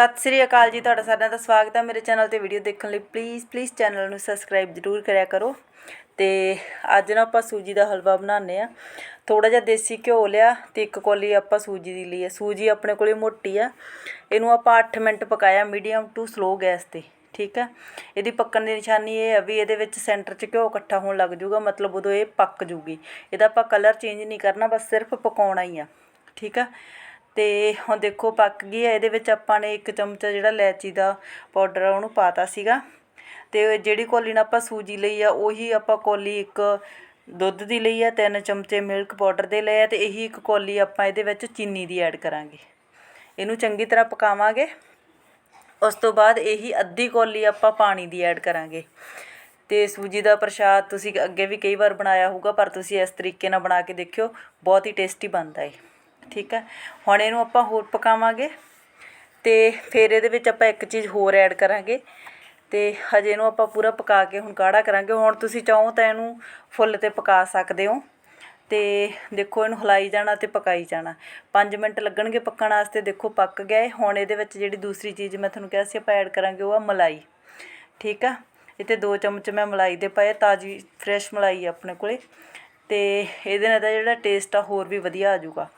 ਸਤਿ ਸ੍ਰੀ ਅਕਾਲ ਜੀ, ਤੁਹਾਡਾ ਸਾਰਿਆਂ ਦਾ ਸਵਾਗਤ ਹੈ ਮੇਰੇ ਚੈਨਲ ਤੇ ਵੀਡੀਓ ਦੇਖਣ ਲਈ। ਪਲੀਜ਼ ਪਲੀਜ਼ ਚੈਨਲ ਨੂੰ ਸਬਸਕ੍ਰਾਈਬ ਜ਼ਰੂਰ ਕਰਿਆ ਕਰੋ। ਤੇ ਅੱਜ ਨਾ ਆਪਾਂ ਸੂਜੀ ਦਾ ਹਲਵਾ ਬਣਾਉਂਦੇ ਆ ਥੋੜਾ ਜਿਹਾ ਦੇਸੀ ਘਿਓ ਲਿਆ ਤੇ ਇੱਕ ਕੋਲੀ ਆਪਾਂ ਸੂਜੀ ਦੀ ਲਈ ਹੈ। ਸੂਜੀ ਆਪਣੇ ਕੋਲੇ ਮੋਟੀ ਆ। ਇਹਨੂੰ ਆਪਾਂ 8 ਮਿੰਟ ਪਕਾਇਆ ਮੀਡੀਅਮ ਟੂ ਸਲੋ ਗੈਸ ਤੇ, ਠੀਕ ਹੈ? ਇਹਦੀ ਪੱਕਣ ਦੀ ਨਿਸ਼ਾਨੀ ਇਹ ਹੈ ਵੀ ਇਹਦੇ ਵਿੱਚ ਸੈਂਟਰ 'ਚ ਘਿਓ ਇਕੱਠਾ ਹੋਣ ਲੱਗ ਜਾਊਗਾ, ਮਤਲਬ ਉਦੋਂ ਇਹ ਪੱਕ ਜੂਗੀ ਇਹਦਾ ਆਪਾਂ ਕਲਰ ਚੇਂਜ ਨਹੀਂ ਕਰਨਾ, ਬਸ ਸਿਰਫ ਪਕਾਉਣਾ ਹੀ ਆ, ਠੀਕ ਹੈ? ਅਤੇ ਹੁਣ ਦੇਖੋ ਪੱਕ ਗਈ ਹੈ, ਇਹਦੇ ਵਿੱਚ ਆਪਾਂ ਨੇ ਇੱਕ ਚਮਚਾ ਜਿਹੜਾ ਇਲਾਇਚੀ ਦਾ ਪਾਊਡਰ ਆ, ਉਹਨੂੰ ਪਾਤਾ ਸੀਗਾ। ਅਤੇ ਜਿਹੜੀ ਕੌਲੀ ਨਾਲ ਆਪਾਂ ਸੂਜੀ ਲਈ ਆ, ਉਹੀ ਆਪਾਂ ਕੌਲੀ ਇੱਕ ਦੁੱਧ ਦੀ ਲਈ ਆ, ਤਿੰਨ ਚਮਚੇ ਮਿਲਕ ਪਾਊਡਰ ਦੇ ਲਏ ਆ ਅਤੇ ਇਹੀ ਇੱਕ ਕੌਲੀ ਆਪਾਂ ਇਹਦੇ ਵਿੱਚ ਚੀਨੀ ਦੀ ਐਡ ਕਰਾਂਗੇ। ਇਹਨੂੰ ਚੰਗੀ ਤਰ੍ਹਾਂ ਪਕਾਵਾਂਗੇ। ਉਸ ਤੋਂ ਬਾਅਦ ਇਹੀ ਅੱਧੀ ਕੌਲੀ ਆਪਾਂ ਪਾਣੀ ਦੀ ਐਡ ਕਰਾਂਗੇ। ਅਤੇ ਸੂਜੀ ਦਾ ਪ੍ਰਸ਼ਾਦ ਤੁਸੀਂ ਅੱਗੇ ਵੀ ਕਈ ਵਾਰ ਬਣਾਇਆ ਹੋਊਗਾ, ਪਰ ਤੁਸੀਂ ਇਸ ਤਰੀਕੇ ਨਾਲ ਬਣਾ ਕੇ ਦੇਖਿਓ, ਬਹੁਤ ਹੀ ਟੇਸਟੀ ਬਣਦਾ ਏ। ਠੀਕ ਹੈ? ਹੁਣ ਇਹਨੂੰ ਆਪਾਂ ਹੋਰ ਪਕਾਵਾਂਗੇ ਅਤੇ ਫਿਰ ਇਹਦੇ ਵਿੱਚ ਆਪਾਂ ਇੱਕ ਚੀਜ਼ ਹੋਰ ਐਡ ਕਰਾਂਗੇ ਅਤੇ ਹਜੇ ਇਹਨੂੰ ਆਪਾਂ ਪੂਰਾ ਪਕਾ ਕੇ ਹੁਣ ਕਾੜਾ ਕਰਾਂਗੇ। ਹੁਣ ਤੁਸੀਂ ਚਾਹੋ ਤਾਂ ਇਹਨੂੰ ਫੁੱਲ ਤੇ ਪਕਾ ਸਕਦੇ ਹੋ। ਅਤੇ ਦੇਖੋ ਇਹਨੂੰ ਹਿਲਾਈ ਜਾਣਾ ਅਤੇ ਪਕਾਈ ਜਾਣਾ। 5 ਮਿੰਟ ਲੱਗਣਗੇ ਪੱਕਣ ਵਾਸਤੇ। ਦੇਖੋ ਪੱਕ ਗਿਆ ਇਹ ਹੁਣ ਇਹਦੇ ਵਿੱਚ ਜਿਹੜੀ ਦੂਸਰੀ ਚੀਜ਼ ਮੈਂ ਤੁਹਾਨੂੰ ਕਿਹਾ ਸੀ, ਆਪਾਂ ਐਡ ਕਰਾਂਗੇ ਉਹ ਆ ਮਲਾਈ। ਠੀਕ ਆ? ਇੱਥੇ 2 ਚਮਚ ਮੈਂ ਮਲਾਈ ਦੇ ਪਾਏ, ਤਾਜ਼ੀ, ਫਰੈਸ਼ ਮਲਾਈ ਆ ਆਪਣੇ ਕੋਲੇ। ਅਤੇ ਇਹਦੇ ਨਾਲ ਦਾ ਜਿਹੜਾ ਟੇਸਟ ਆ ਹੋਰ ਵੀ ਵਧੀਆ ਆ ਜਾਊਗਾ।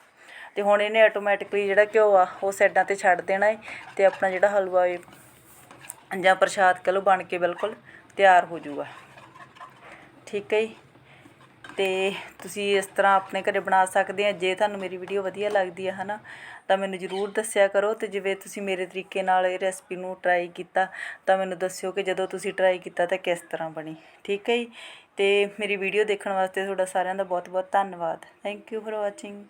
ਅਤੇ ਹੁਣ ਇਹਨੇ ਆਟੋਮੈਟਿਕਲੀ ਜਿਹੜਾ ਘਿਓ ਆ, ਉਹ ਸਾਈਡਾਂ ਤੇ ਛੱਡ ਦੇਣਾ ਹੈ ਅਤੇ ਆਪਣਾ ਜਿਹੜਾ ਹਲਵਾ ਇਹ ਜਾਂ ਪ੍ਰਸ਼ਾਦ ਕਹਿ ਲਓ ਬਣ ਕੇ ਬਿਲਕੁਲ ਤਿਆਰ ਹੋ ਜਾਊਗਾ। ਠੀਕ ਹੈ ਜੀ? ਤੇ ਤੁਸੀਂ ਇਸ ਤਰ੍ਹਾਂ ਆਪਣੇ ਘਰੇ ਬਣਾ ਸਕਦੇ ਆ। ਜੇ ਤੁਹਾਨੂੰ ਮੇਰੀ ਵੀਡੀਓ ਵਧੀਆ ਲੱਗਦੀ ਹੈ ਹਨਾ, ਤਾਂ ਮੈਨੂੰ ਜ਼ਰੂਰ ਦੱਸਿਆ ਕਰੋ ਤੇ ਜਿਵੇਂ ਤੁਸੀਂ ਮੇਰੇ ਤਰੀਕੇ ਨਾਲ ਇਹ ਰੈਸਪੀ ਨੂੰ ਟਰਾਈ ਕੀਤਾ, ਤਾਂ ਮੈਨੂੰ ਦੱਸਿਓ ਕਿ ਜਦੋਂ ਤੁਸੀਂ ਟਰਾਈ ਕੀਤਾ ਤਾਂ ਕਿਸ ਤਰ੍ਹਾਂ ਬਣੀ। ਠੀਕ ਹੈ ਜੀ? ਤੇ ਮੇਰੀ ਵੀਡੀਓ ਦੇਖਣ ਵਾਸਤੇ ਤੁਹਾਡਾ ਸਾਰਿਆਂ ਦਾ ਬਹੁਤ ਬਹੁਤ ਧੰਨਵਾਦ। Thank you for watching